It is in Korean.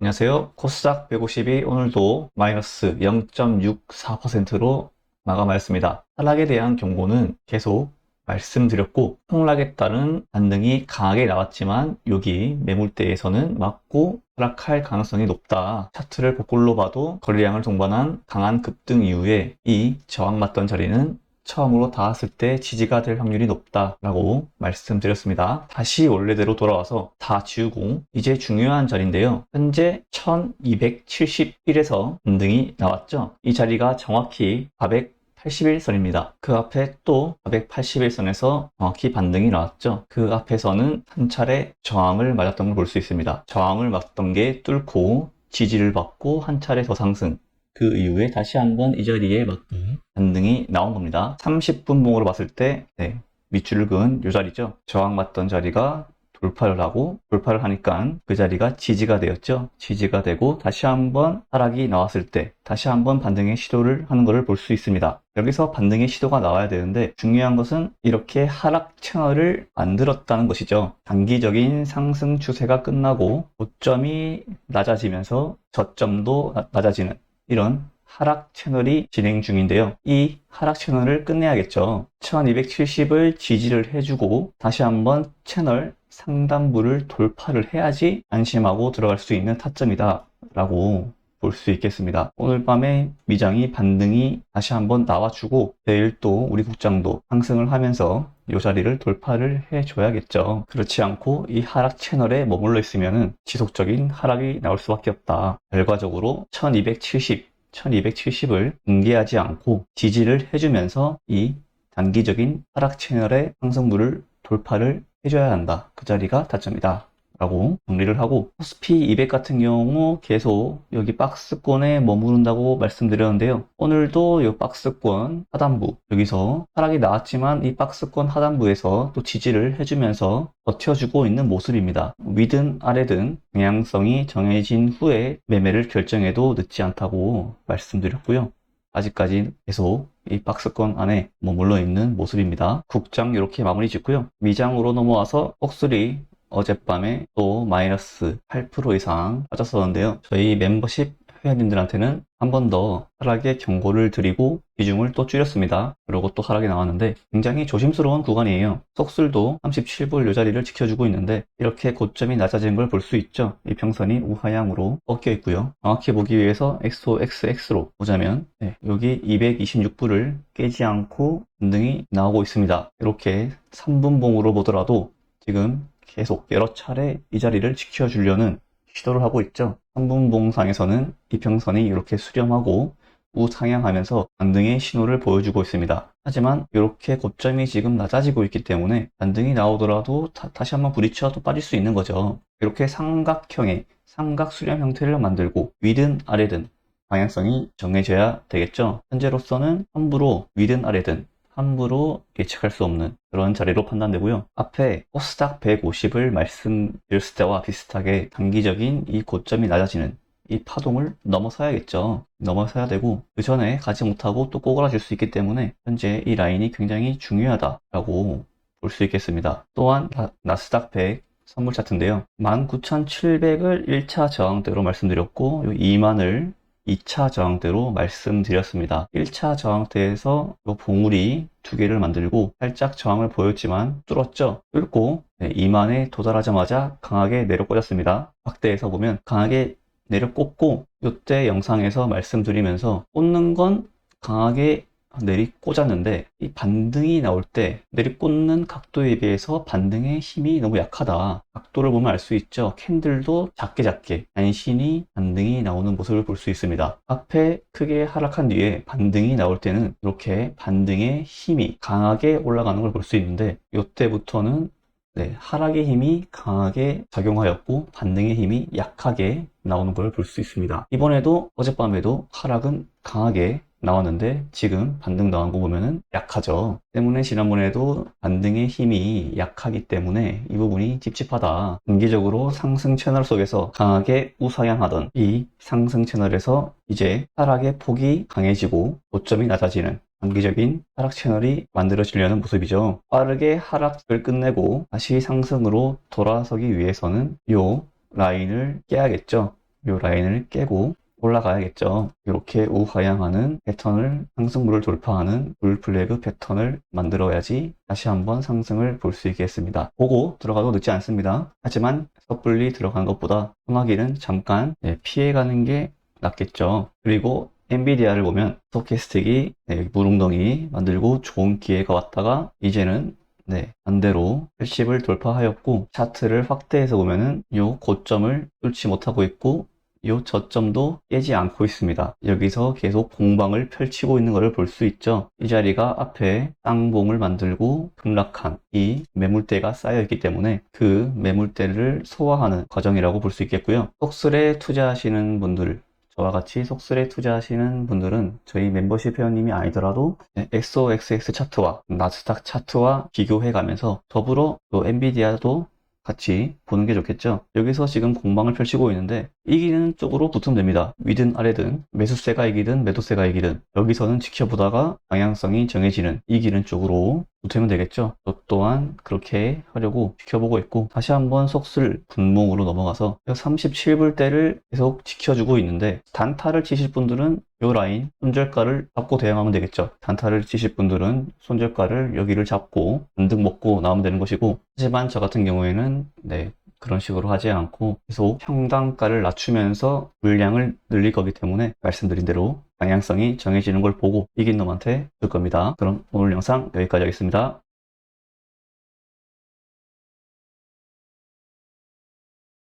안녕하세요. 코스닥 150이 오늘도 마이너스 0.64%로 마감하였습니다. 하락에 대한 경고는 계속 말씀드렸고 폭락에 따른 반등이 강하게 나왔지만 여기 매물대에서는 맞고 하락할 가능성이 높다. 차트를 복골로 봐도 거래량을 동반한 강한 급등 이후에 이 저항받던 자리는 처음으로 닿았을 때 지지가 될 확률이 높다라고 말씀드렸습니다. 다시 원래대로 돌아와서 다 지우고 이제 중요한 자리인데요. 현재 1271에서 반등이 나왔죠. 이 자리가 정확히 481선입니다. 그 앞에 또 481선에서 정확히 반등이 나왔죠. 그 앞에서는 한 차례 저항을 맞았던 걸 볼 수 있습니다. 저항을 맞던 게 뚫고 지지를 받고 한 차례 더 상승. 그 이후에 다시 한번 이 자리에 맞게 반등이 나온 겁니다. 30분 봉으로 봤을 때 네, 밑줄을 그은 이 자리죠. 저항 맞던 자리가 돌파를 하고 돌파를 하니까 그 자리가 지지가 되었죠. 지지가 되고 다시 한번 하락이 나왔을 때 다시 한번 반등의 시도를 하는 것을 볼 수 있습니다. 여기서 반등의 시도가 나와야 되는데 중요한 것은 이렇게 하락 채널을 만들었다는 것이죠. 단기적인 상승 추세가 끝나고 고점이 낮아지면서 저점도 나- 낮아지는 이런 하락 채널이 진행 중인데요. 이 하락 채널을 끝내야겠죠. 1270을 지지를 해주고 다시 한번 채널 상단부를 돌파를 해야지 안심하고 들어갈 수 있는 타점이다 라고 볼 수 있겠습니다. 오늘 밤에 미장이 반등이 다시 한번 나와주고 내일 또 우리 국장도 상승을 하면서 이 자리를 돌파를 해줘야겠죠. 그렇지 않고 이 하락 채널에 머물러 있으면 지속적인 하락이 나올 수밖에 없다. 결과적으로 1270, 1270을 붕괴하지 않고 지지를 해주면서 이 단기적인 하락 채널의 상승물을 돌파를 해줘야 한다. 그 자리가 타점이다. 라고 정리를 하고 코스피 200 같은 경우 계속 여기 박스권에 머무른다고 말씀드렸는데요. 오늘도 이 박스권 하단부 여기서 하락이 나왔지만 이 박스권 하단부에서 또 지지를 해주면서 버텨주고 있는 모습입니다. 위든 아래든 방향성이 정해진 후에 매매를 결정해도 늦지 않다고 말씀드렸고요. 아직까지 계속 이 박스권 안에 머물러 있는 모습입니다. 국장 이렇게 마무리 짓고요. 미장으로 넘어와서 억술이 어젯밤에 또 마이너스 8% 이상 빠졌었는데요. 저희 멤버십 회원님들한테는 한 번 더 하락의 경고를 드리고 비중을 또 줄였습니다. 그리고 또 하락이 나왔는데 굉장히 조심스러운 구간이에요. 속술도 37불 요 자리를 지켜주고 있는데 이렇게 고점이 낮아진 걸 볼 수 있죠. 이 평선이 우하향으로 꺾여 있고요. 정확히 보기 위해서 XOXX로 보자면 네, 여기 226불을 깨지 않고 반등이 나오고 있습니다. 이렇게 3분봉으로 보더라도 지금 계속 여러 차례 이 자리를 지켜주려는 시도를 하고 있죠. 3분봉상에서는 이평선이 이렇게 수렴하고 우상향하면서 반등의 신호를 보여주고 있습니다. 하지만 이렇게 고점이 지금 낮아지고 있기 때문에 반등이 나오더라도 다, 시 한번 부딪혀 또 빠질 수 있는 거죠. 이렇게 삼각형의 삼각 수렴 형태를 만들고 위든 아래든 방향성이 정해져야 되겠죠. 현재로서는 함부로 위든 아래든 함부로 예측할 수 없는 그런 자리로 판단되고요. 앞에 코스닥 150을 말씀드렸을 때와 비슷하게 단기적인 이 고점이 낮아지는 이 파동을 넘어서야겠죠. 넘어서야 되고 그 전에 가지 못하고 또 꼬그라질 수 있기 때문에 현재 이 라인이 굉장히 중요하다라고 볼 수 있겠습니다. 또한 나- 나스닥 100 선물 차트인데요. 19,700을 1차 저항대로 말씀드렸고 2만을 2차 저항대로 말씀드렸습니다. 1차 저항대에서 이 봉우리 두 개를 만들고 살짝 저항을 보였지만 뚫었죠. 뚫고 2만에 도달하자마자 강하게 내려 꽂았습니다. 확대해서 보면 강하게 내려 꽂고 이때 영상에서 말씀드리면서 꽂는 건 강하게 내리 꽂았는데 이 반등이 나올 때 내리 꽂는 각도에 비해서 반등의 힘이 너무 약하다. 각도를 보면 알 수 있죠. 캔들도 작게 작게 간신히 반등이 나오는 모습을 볼 수 있습니다. 앞에 크게 하락한 뒤에 반등이 나올 때는 이렇게 반등의 힘이 강하게 올라가는 걸 볼 수 있는데 이때부터는 네, 하락의 힘이 강하게 작용하였고 반등의 힘이 약하게 나오는 걸 볼 수 있습니다. 이번에도 어젯밤에도 하락은 강하게 나왔는데 지금 반등 나온 거 보면은 약하죠. 때문에 지난번에도 반등의 힘이 약하기 때문에 이 부분이 찝찝하다. 단기적으로 상승 채널 속에서 강하게 우상향하던 이 상승 채널에서 이제 하락의 폭이 강해지고 고점이 낮아지는 단기적인 하락 채널이 만들어지려는 모습이죠. 빠르게 하락을 끝내고 다시 상승으로 돌아서기 위해서는 요 라인을 깨야겠죠. 이 라인을 깨고 올라가야겠죠. 이렇게 우하향하는 패턴을 상승물을 돌파하는 불플래그 패턴을 만들어야지 다시 한번 상승을 볼 수 있겠습니다. 보고 들어가도 늦지 않습니다. 하지만 섣불리 들어간 것보다 소나기는 잠깐 네, 피해가는 게 낫겠죠. 그리고 엔비디아를 보면 스토캐스틱이 네, 물웅덩이 만들고 좋은 기회가 왔다가 이제는 네, 반대로 80을 돌파하였고 차트를 확대해서 보면은 이 고점을 뚫지 못하고 있고 이 저점도 깨지 않고 있습니다. 여기서 계속 공방을 펼치고 있는 것을 볼 수 있죠. 이 자리가 앞에 쌍봉을 만들고 급락한 이 매물대가 쌓여 있기 때문에 그 매물대를 소화하는 과정이라고 볼 수 있겠고요. 속술에 투자하시는 분들 저와 같이 속술에 투자하시는 분들은 저희 멤버십 회원님이 아니더라도 XOXX 차트와 나스닥 차트와 비교해 가면서 더불어 또 엔비디아도 같이 보는 게 좋겠죠. 여기서 지금 공방을 펼치고 있는데 이기는 쪽으로 붙으면 됩니다. 위든 아래든 매수세가 이기든 매도세가 이기든 여기서는 지켜보다가 방향성이 정해지는 이기는 쪽으로 붙으면 되겠죠. 저 또한 그렇게 하려고 지켜보고 있고 다시 한번 속술 분봉으로 넘어가서 37불대를 계속 지켜주고 있는데 단타를 치실 분들은 요 라인 손절가를 잡고 대응하면 되겠죠. 단타를 치실 분들은 손절가를 여기를 잡고 반등 먹고 나오면 되는 것이고 하지만 저 같은 경우에는 네 그런 식으로 하지 않고 계속 평단가를 낮추면서 물량을 늘릴 거기 때문에 말씀드린 대로 방향성이 정해지는 걸 보고 이긴 놈한테 줄 겁니다. 그럼 오늘 영상 여기까지 하겠습니다.